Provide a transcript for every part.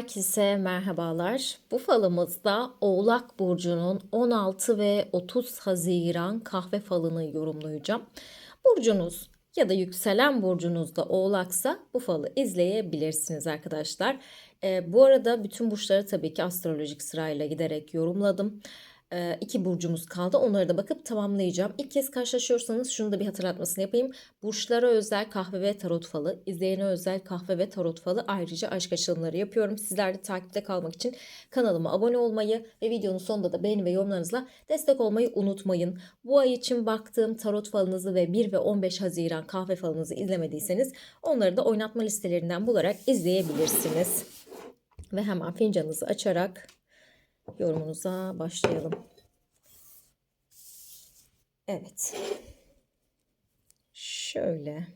Herkese merhabalar. Bu falımızda Oğlak Burcu'nun 16 ve 30 Haziran kahve falını yorumlayacağım. Burcunuz ya da yükselen burcunuzda Oğlaksa bu falı izleyebilirsiniz arkadaşlar. Ee, bu arada bütün burçları tabii ki astrolojik sırayla giderek yorumladım. İki burcumuz kaldı. Onları da bakıp tamamlayacağım. İlk kez karşılaşıyorsanız şunu da bir hatırlatmasını yapayım. Burçlara özel kahve ve tarot falı, izleyene özel kahve ve tarot falı ayrıca aşk açılımları yapıyorum. Sizler de takipte kalmak için kanalıma abone olmayı ve videonun sonunda da beğeni ve yorumlarınızla destek olmayı unutmayın. Bu ay için baktığım tarot falınızı ve 1 ve 15 Haziran kahve falınızı izlemediyseniz onları da oynatma listelerinden bularak izleyebilirsiniz. Ve hemen fincanınızı açarak yorumunuza başlayalım. Evet. Şöyle.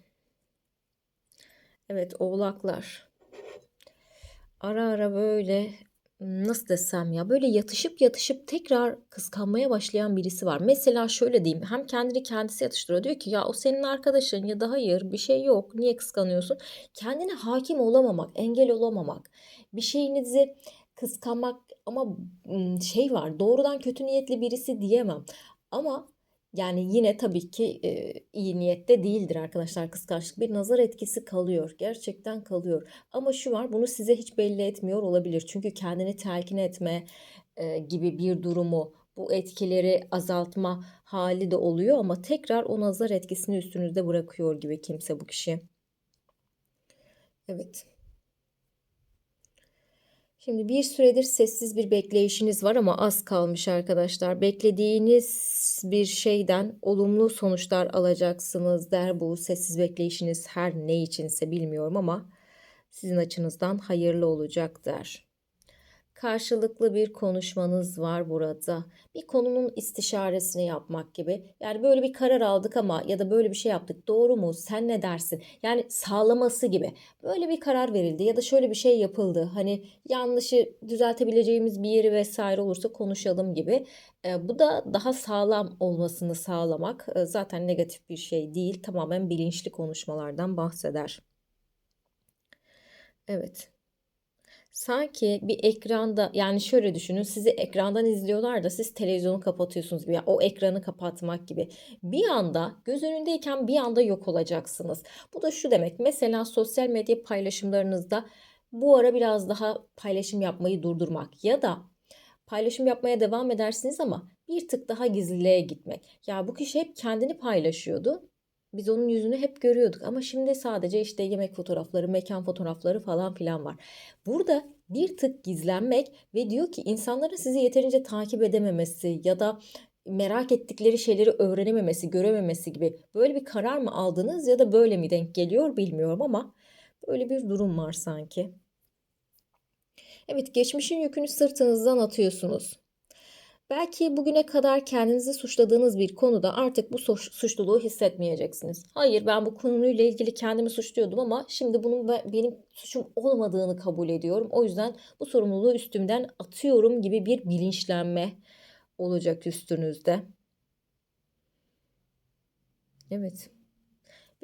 Evet oğlaklar. Ara ara böyle nasıl desem ya böyle yatışıp yatışıp tekrar kıskanmaya başlayan birisi var. Mesela şöyle diyeyim hem kendini kendisi yatıştırıyor diyor ki ya o senin arkadaşın ya da hayır bir şey yok niye kıskanıyorsun? Kendine hakim olamamak, engel olamamak, bir şeyinizi kıskanmak ama şey var doğrudan kötü niyetli birisi diyemem. Ama yani yine tabii ki e, iyi niyette değildir arkadaşlar kıskançlık. Bir nazar etkisi kalıyor. Gerçekten kalıyor. Ama şu var bunu size hiç belli etmiyor olabilir. Çünkü kendini telkin etme e, gibi bir durumu bu etkileri azaltma hali de oluyor ama tekrar o nazar etkisini üstünüzde bırakıyor gibi kimse bu kişi. Evet. Şimdi bir süredir sessiz bir bekleyişiniz var ama az kalmış arkadaşlar. Beklediğiniz bir şeyden olumlu sonuçlar alacaksınız der bu sessiz bekleyişiniz her ne içinse bilmiyorum ama sizin açınızdan hayırlı olacak der karşılıklı bir konuşmanız var burada. Bir konunun istişaresini yapmak gibi. Yani böyle bir karar aldık ama ya da böyle bir şey yaptık. Doğru mu? Sen ne dersin? Yani sağlaması gibi. Böyle bir karar verildi ya da şöyle bir şey yapıldı. Hani yanlışı düzeltebileceğimiz bir yeri vesaire olursa konuşalım gibi. E, bu da daha sağlam olmasını sağlamak e, zaten negatif bir şey değil. Tamamen bilinçli konuşmalardan bahseder. Evet. Sanki bir ekranda yani şöyle düşünün sizi ekrandan izliyorlar da siz televizyonu kapatıyorsunuz gibi. Yani o ekranı kapatmak gibi. Bir anda göz önündeyken bir anda yok olacaksınız. Bu da şu demek. Mesela sosyal medya paylaşımlarınızda bu ara biraz daha paylaşım yapmayı durdurmak ya da paylaşım yapmaya devam edersiniz ama bir tık daha gizliliğe gitmek. Ya bu kişi hep kendini paylaşıyordu. Biz onun yüzünü hep görüyorduk ama şimdi sadece işte yemek fotoğrafları, mekan fotoğrafları falan filan var. Burada bir tık gizlenmek ve diyor ki insanların sizi yeterince takip edememesi ya da merak ettikleri şeyleri öğrenememesi, görememesi gibi böyle bir karar mı aldınız ya da böyle mi denk geliyor bilmiyorum ama böyle bir durum var sanki. Evet, geçmişin yükünü sırtınızdan atıyorsunuz. Belki bugüne kadar kendinizi suçladığınız bir konuda artık bu suçluluğu hissetmeyeceksiniz. Hayır ben bu konuyla ilgili kendimi suçluyordum ama şimdi bunun benim suçum olmadığını kabul ediyorum. O yüzden bu sorumluluğu üstümden atıyorum gibi bir bilinçlenme olacak üstünüzde. Evet.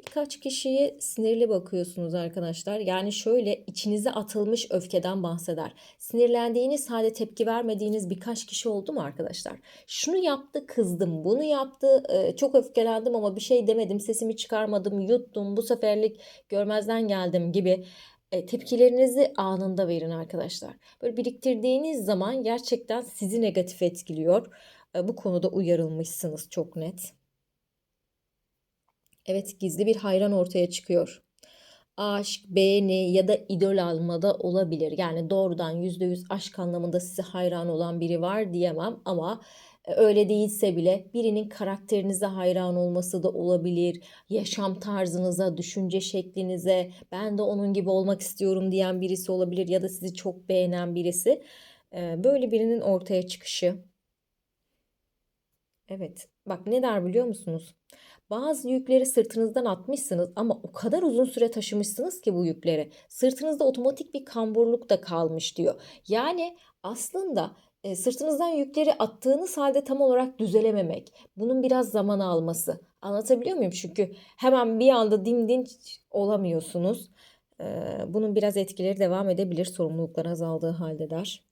Birkaç kişiye sinirli bakıyorsunuz arkadaşlar. Yani şöyle içinize atılmış öfkeden bahseder. Sinirlendiğiniz halde tepki vermediğiniz birkaç kişi oldu mu arkadaşlar? Şunu yaptı kızdım, bunu yaptı çok öfkelendim ama bir şey demedim, sesimi çıkarmadım, yuttum, bu seferlik görmezden geldim gibi tepkilerinizi anında verin arkadaşlar. Böyle biriktirdiğiniz zaman gerçekten sizi negatif etkiliyor. Bu konuda uyarılmışsınız çok net. Evet gizli bir hayran ortaya çıkıyor. Aşk, beğeni ya da idol almada olabilir. Yani doğrudan %100 aşk anlamında size hayran olan biri var diyemem ama e, öyle değilse bile birinin karakterinize hayran olması da olabilir. Yaşam tarzınıza, düşünce şeklinize ben de onun gibi olmak istiyorum diyen birisi olabilir ya da sizi çok beğenen birisi. E, böyle birinin ortaya çıkışı. Evet. Bak ne der biliyor musunuz? Bazı yükleri sırtınızdan atmışsınız ama o kadar uzun süre taşımışsınız ki bu yükleri. Sırtınızda otomatik bir kamburluk da kalmış diyor. Yani aslında e, sırtınızdan yükleri attığınız halde tam olarak düzelememek. Bunun biraz zaman alması. Anlatabiliyor muyum? Çünkü hemen bir anda dimdinç olamıyorsunuz. Ee, bunun biraz etkileri devam edebilir sorumluluklar azaldığı halde der.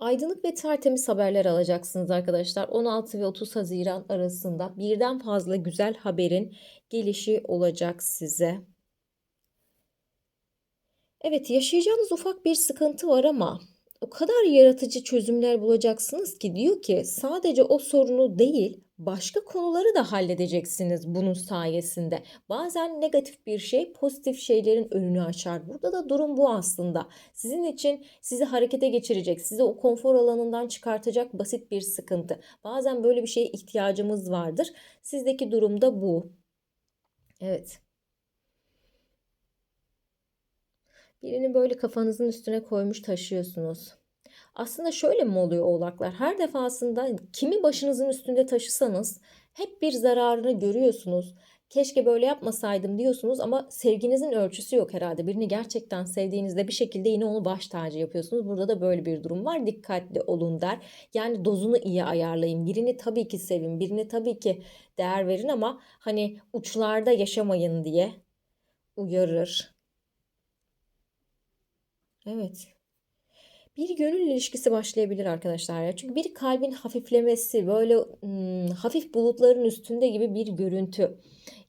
Aydınlık ve tertemiz haberler alacaksınız arkadaşlar. 16 ve 30 Haziran arasında birden fazla güzel haberin gelişi olacak size. Evet yaşayacağınız ufak bir sıkıntı var ama o kadar yaratıcı çözümler bulacaksınız ki diyor ki sadece o sorunu değil başka konuları da halledeceksiniz bunun sayesinde. Bazen negatif bir şey pozitif şeylerin önünü açar. Burada da durum bu aslında. Sizin için sizi harekete geçirecek, sizi o konfor alanından çıkartacak basit bir sıkıntı. Bazen böyle bir şeye ihtiyacımız vardır. Sizdeki durum da bu. Evet. Birini böyle kafanızın üstüne koymuş taşıyorsunuz. Aslında şöyle mi oluyor oğlaklar? Her defasında kimi başınızın üstünde taşısanız hep bir zararını görüyorsunuz. Keşke böyle yapmasaydım diyorsunuz ama sevginizin ölçüsü yok herhalde. Birini gerçekten sevdiğinizde bir şekilde yine onu baş tacı yapıyorsunuz. Burada da böyle bir durum var. Dikkatli olun der. Yani dozunu iyi ayarlayın. Birini tabii ki sevin, birini tabii ki değer verin ama hani uçlarda yaşamayın diye uyarır. Evet. Bir gönül ilişkisi başlayabilir arkadaşlar ya. Çünkü bir kalbin hafiflemesi, böyle hmm, hafif bulutların üstünde gibi bir görüntü.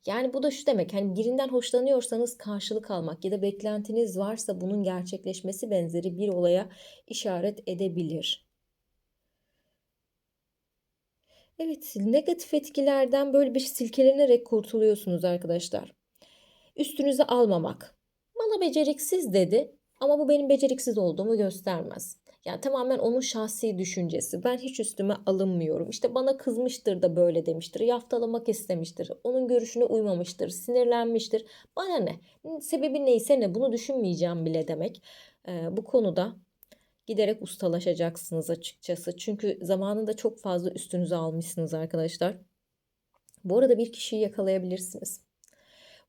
Yani bu da şu demek hani birinden hoşlanıyorsanız karşılık almak ya da beklentiniz varsa bunun gerçekleşmesi benzeri bir olaya işaret edebilir. Evet, negatif etkilerden böyle bir silkelenerek kurtuluyorsunuz arkadaşlar. Üstünüze almamak. Bana beceriksiz dedi. Ama bu benim beceriksiz olduğumu göstermez. Yani tamamen onun şahsi düşüncesi. Ben hiç üstüme alınmıyorum. İşte bana kızmıştır da böyle demiştir. Yaftalamak istemiştir. Onun görüşüne uymamıştır. Sinirlenmiştir. Bana ne? Sebebi neyse ne bunu düşünmeyeceğim bile demek. Ee, bu konuda giderek ustalaşacaksınız açıkçası. Çünkü zamanında çok fazla üstünüze almışsınız arkadaşlar. Bu arada bir kişiyi yakalayabilirsiniz.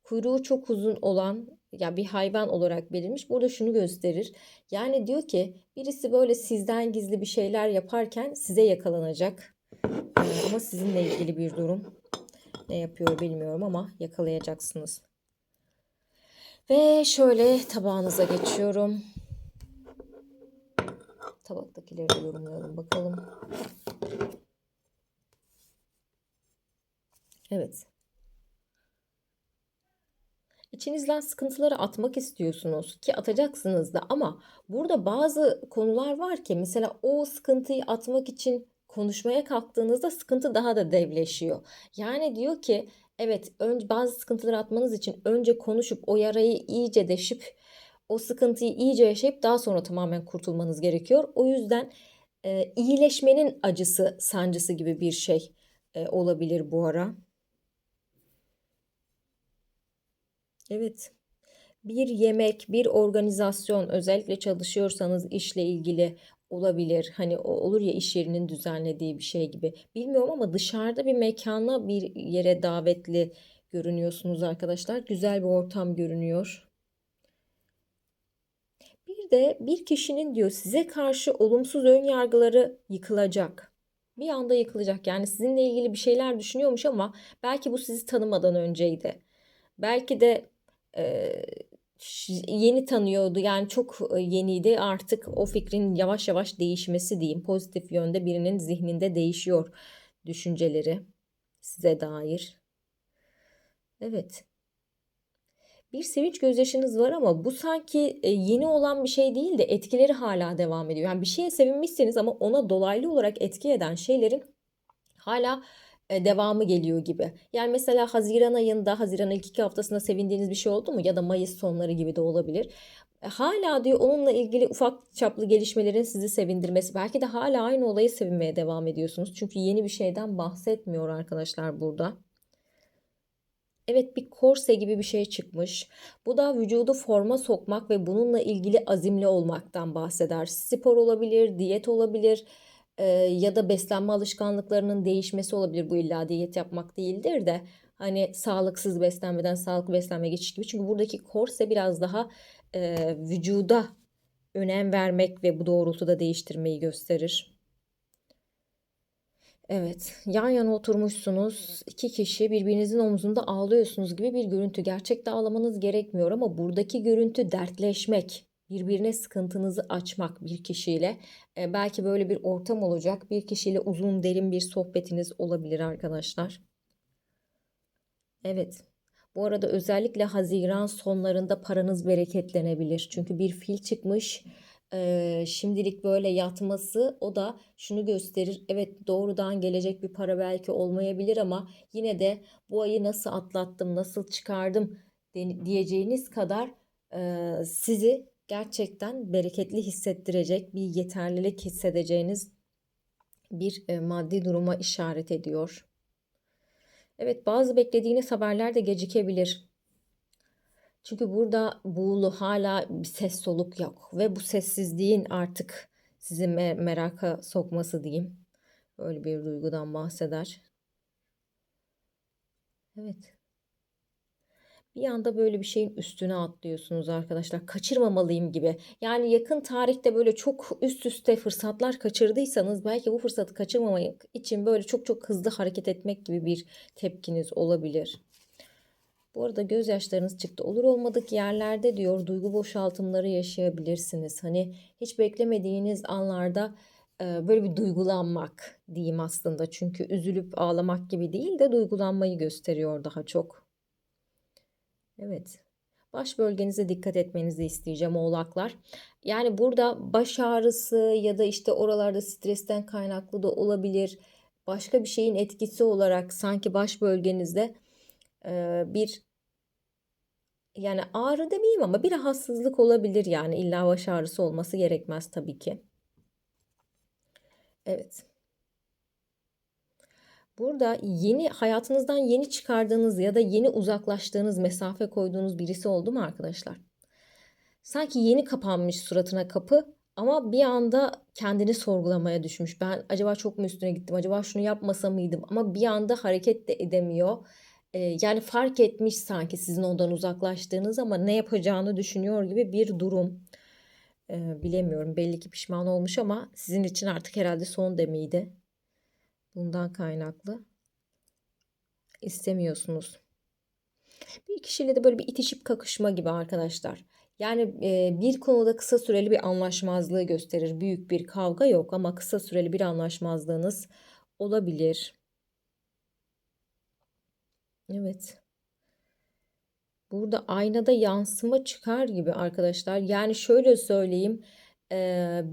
Kuyruğu çok uzun olan ya bir hayvan olarak verilmiş. Burada şunu gösterir. Yani diyor ki birisi böyle sizden gizli bir şeyler yaparken size yakalanacak. Ee, ama sizinle ilgili bir durum. Ne yapıyor bilmiyorum ama yakalayacaksınız. Ve şöyle tabağınıza geçiyorum. Tabaktakileri yorumlayalım bakalım. Evet. İçinizden sıkıntıları atmak istiyorsunuz ki atacaksınız da ama burada bazı konular var ki mesela o sıkıntıyı atmak için konuşmaya kalktığınızda sıkıntı daha da devleşiyor. Yani diyor ki evet önce bazı sıkıntıları atmanız için önce konuşup o yarayı iyice deşip o sıkıntıyı iyice yaşayıp daha sonra tamamen kurtulmanız gerekiyor. O yüzden e, iyileşmenin acısı, sancısı gibi bir şey e, olabilir bu ara. Evet. Bir yemek, bir organizasyon özellikle çalışıyorsanız işle ilgili olabilir. Hani o olur ya iş yerinin düzenlediği bir şey gibi. Bilmiyorum ama dışarıda bir mekana bir yere davetli görünüyorsunuz arkadaşlar. Güzel bir ortam görünüyor. Bir de bir kişinin diyor size karşı olumsuz ön yargıları yıkılacak. Bir anda yıkılacak. Yani sizinle ilgili bir şeyler düşünüyormuş ama belki bu sizi tanımadan önceydi. Belki de yeni tanıyordu. Yani çok yeniydi. Artık o fikrin yavaş yavaş değişmesi diyeyim. Pozitif yönde birinin zihninde değişiyor düşünceleri size dair. Evet. Bir sevinç gözyaşınız var ama bu sanki yeni olan bir şey değil de etkileri hala devam ediyor. Yani bir şeye sevinmişseniz ama ona dolaylı olarak etki eden şeylerin hala devamı geliyor gibi. Yani mesela Haziran ayında, Haziran ilk iki haftasında sevindiğiniz bir şey oldu mu? Ya da Mayıs sonları gibi de olabilir. E, hala diyor onunla ilgili ufak çaplı gelişmelerin sizi sevindirmesi. Belki de hala aynı olayı sevinmeye devam ediyorsunuz. Çünkü yeni bir şeyden bahsetmiyor arkadaşlar burada. Evet bir korse gibi bir şey çıkmış. Bu da vücudu forma sokmak ve bununla ilgili azimli olmaktan bahseder. Spor olabilir, diyet olabilir e, ya da beslenme alışkanlıklarının değişmesi olabilir. Bu illa diyet yapmak değildir de hani sağlıksız beslenmeden sağlıklı beslenme geçiş gibi. Çünkü buradaki korse biraz daha e, vücuda önem vermek ve bu doğrultuda değiştirmeyi gösterir. Evet, yan yana oturmuşsunuz. İki kişi birbirinizin omzunda ağlıyorsunuz gibi bir görüntü. Gerçekte ağlamanız gerekmiyor ama buradaki görüntü dertleşmek, birbirine sıkıntınızı açmak bir kişiyle. E, belki böyle bir ortam olacak. Bir kişiyle uzun derin bir sohbetiniz olabilir arkadaşlar. Evet. Bu arada özellikle Haziran sonlarında paranız bereketlenebilir. Çünkü bir fil çıkmış. Ee, şimdilik böyle yatması o da şunu gösterir. Evet doğrudan gelecek bir para belki olmayabilir ama yine de bu ayı nasıl atlattım, nasıl çıkardım diyeceğiniz kadar e, sizi gerçekten bereketli hissettirecek bir yeterlilik hissedeceğiniz bir e, maddi duruma işaret ediyor. Evet bazı beklediğiniz haberler de gecikebilir. Çünkü burada buğulu hala bir ses soluk yok ve bu sessizliğin artık sizi me- meraka sokması diyeyim. Böyle bir duygudan bahseder. Evet. Bir anda böyle bir şeyin üstüne atlıyorsunuz arkadaşlar. Kaçırmamalıyım gibi. Yani yakın tarihte böyle çok üst üste fırsatlar kaçırdıysanız belki bu fırsatı kaçırmamak için böyle çok çok hızlı hareket etmek gibi bir tepkiniz olabilir. Bu arada gözyaşlarınız çıktı. Olur olmadık yerlerde diyor duygu boşaltımları yaşayabilirsiniz. Hani hiç beklemediğiniz anlarda e, böyle bir duygulanmak diyeyim aslında. Çünkü üzülüp ağlamak gibi değil de duygulanmayı gösteriyor daha çok. Evet. Baş bölgenize dikkat etmenizi isteyeceğim oğlaklar. Yani burada baş ağrısı ya da işte oralarda stresten kaynaklı da olabilir. Başka bir şeyin etkisi olarak sanki baş bölgenizde bir yani ağrı demeyeyim ama bir rahatsızlık olabilir yani illa baş ağrısı olması gerekmez tabii ki. Evet. Burada yeni hayatınızdan yeni çıkardığınız ya da yeni uzaklaştığınız, mesafe koyduğunuz birisi oldu mu arkadaşlar? Sanki yeni kapanmış suratına kapı ama bir anda kendini sorgulamaya düşmüş. Ben acaba çok mu üstüne gittim? Acaba şunu yapmasa mıydım? Ama bir anda hareket de edemiyor. Ee, yani fark etmiş sanki sizin ondan uzaklaştığınız ama ne yapacağını düşünüyor gibi bir durum. Ee, bilemiyorum. Belli ki pişman olmuş ama sizin için artık herhalde son demiydi. Bundan kaynaklı istemiyorsunuz. Bir kişiyle de böyle bir itişip kakışma gibi arkadaşlar. Yani e, bir konuda kısa süreli bir anlaşmazlığı gösterir. Büyük bir kavga yok ama kısa süreli bir anlaşmazlığınız olabilir. Evet. Burada aynada yansıma çıkar gibi arkadaşlar. Yani şöyle söyleyeyim.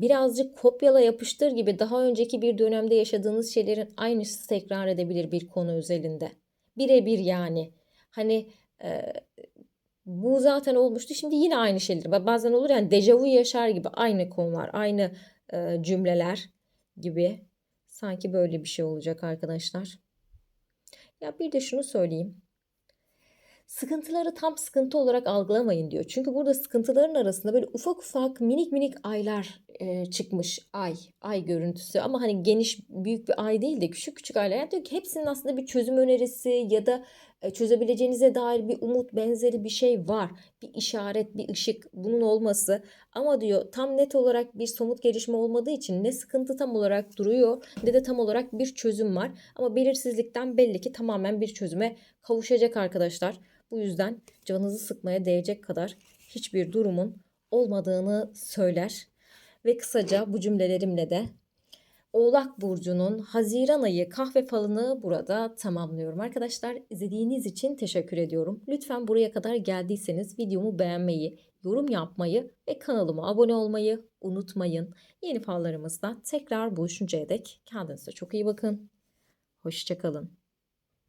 Birazcık kopyala yapıştır gibi daha önceki bir dönemde yaşadığınız şeylerin aynısı tekrar edebilir bir konu özelinde. Birebir yani. Hani eee, bu zaten olmuştu. Şimdi yine aynı şeyler. Ba- Bazen olur yani dejavu yaşar gibi aynı konular, aynı eee, cümleler gibi. Sanki böyle bir şey olacak arkadaşlar. Ya bir de şunu söyleyeyim. Sıkıntıları tam sıkıntı olarak algılamayın diyor. Çünkü burada sıkıntıların arasında böyle ufak ufak minik minik aylar e, çıkmış. Ay, ay görüntüsü ama hani geniş büyük bir ay değil de küçük küçük aylar. Yani diyor ki hepsinin aslında bir çözüm önerisi ya da e, çözebileceğinize dair bir umut benzeri bir şey var. Bir işaret, bir ışık bunun olması. Ama diyor tam net olarak bir somut gelişme olmadığı için ne sıkıntı tam olarak duruyor ne de tam olarak bir çözüm var. Ama belirsizlikten belli ki tamamen bir çözüme kavuşacak arkadaşlar. Bu yüzden canınızı sıkmaya değecek kadar hiçbir durumun olmadığını söyler. Ve kısaca bu cümlelerimle de Oğlak Burcu'nun Haziran ayı kahve falını burada tamamlıyorum. Arkadaşlar izlediğiniz için teşekkür ediyorum. Lütfen buraya kadar geldiyseniz videomu beğenmeyi, yorum yapmayı ve kanalıma abone olmayı unutmayın. Yeni fallarımızda tekrar buluşuncaya dek kendinize çok iyi bakın. Hoşçakalın.